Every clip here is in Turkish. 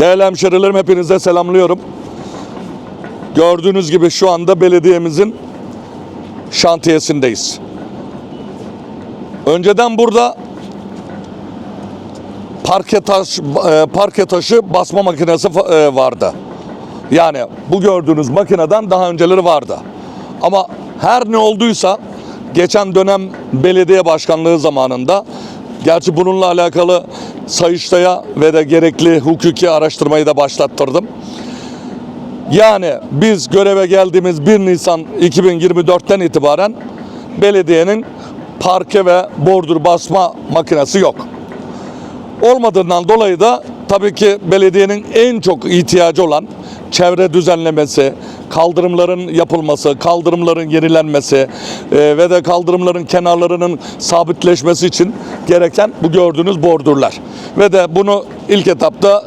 Değerli hemşerilerim hepinize selamlıyorum. Gördüğünüz gibi şu anda belediyemizin şantiyesindeyiz. Önceden burada parke taş e, parke taşı basma makinesi e, vardı. Yani bu gördüğünüz makineden daha önceleri vardı. Ama her ne olduysa geçen dönem belediye başkanlığı zamanında gerçi bununla alakalı Sayıştay'a ve de gerekli hukuki araştırmayı da başlattırdım. Yani biz göreve geldiğimiz 1 Nisan 2024'ten itibaren belediyenin parke ve bordür basma makinesi yok. Olmadığından dolayı da tabii ki belediyenin en çok ihtiyacı olan çevre düzenlemesi, kaldırımların yapılması, kaldırımların yenilenmesi e, ve de kaldırımların kenarlarının sabitleşmesi için gereken bu gördüğünüz bordürler. Ve de bunu ilk etapta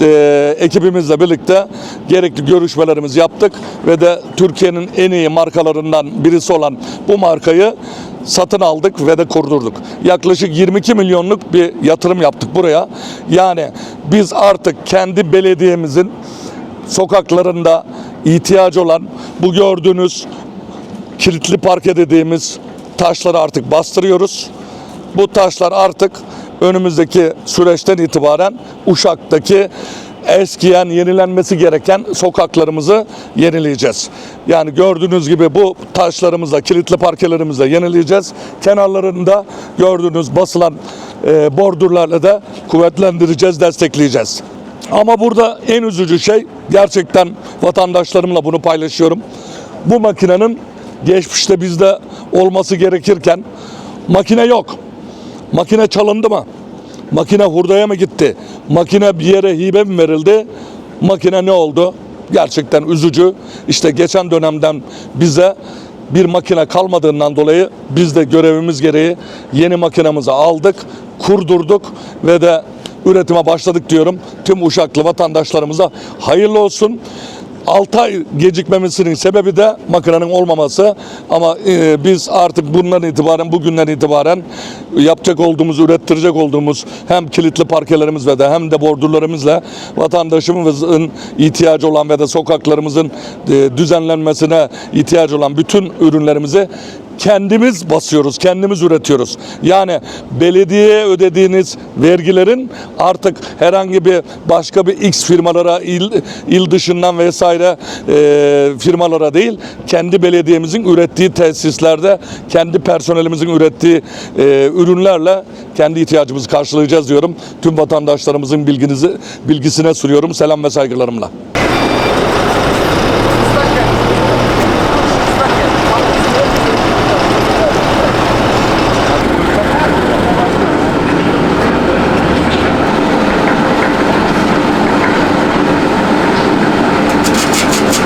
e, ekibimizle birlikte gerekli görüşmelerimizi yaptık ve de Türkiye'nin en iyi markalarından birisi olan bu markayı satın aldık ve de kurdurduk. Yaklaşık 22 milyonluk bir yatırım yaptık buraya. Yani biz artık kendi belediyemizin sokaklarında ihtiyacı olan bu gördüğünüz kilitli parke dediğimiz taşları artık bastırıyoruz. Bu taşlar artık önümüzdeki süreçten itibaren Uşak'taki eskiyen, yenilenmesi gereken sokaklarımızı yenileyeceğiz. Yani gördüğünüz gibi bu taşlarımızla, kilitli parkelerimizle yenileyeceğiz. Kenarlarında gördüğünüz basılan e, bordürlerle de kuvvetlendireceğiz, destekleyeceğiz. Ama burada en üzücü şey gerçekten vatandaşlarımla bunu paylaşıyorum. Bu makinenin geçmişte bizde olması gerekirken makine yok. Makine çalındı mı? Makine hurdaya mı gitti? Makine bir yere hibe mi verildi? Makine ne oldu? Gerçekten üzücü. İşte geçen dönemden bize bir makine kalmadığından dolayı biz de görevimiz gereği yeni makinemizi aldık, kurdurduk ve de üretime başladık diyorum. Tüm Uşaklı vatandaşlarımıza hayırlı olsun. 6 ay gecikmemesinin sebebi de makinenin olmaması. Ama e, biz artık bundan itibaren bugünden itibaren yapacak olduğumuz ürettirecek olduğumuz hem kilitli parkelerimiz ve de hem de bordürlerimizle vatandaşımızın ihtiyacı olan ve de sokaklarımızın e, düzenlenmesine ihtiyacı olan bütün ürünlerimizi kendimiz basıyoruz, kendimiz üretiyoruz. Yani belediyeye ödediğiniz vergilerin artık herhangi bir başka bir X firmalara, il, il dışından vesaire e, firmalara değil, kendi belediyemizin ürettiği tesislerde, kendi personelimizin ürettiği e, ürünlerle kendi ihtiyacımızı karşılayacağız diyorum. Tüm vatandaşlarımızın bilginizi bilgisine sunuyorum. Selam ve saygılarımla.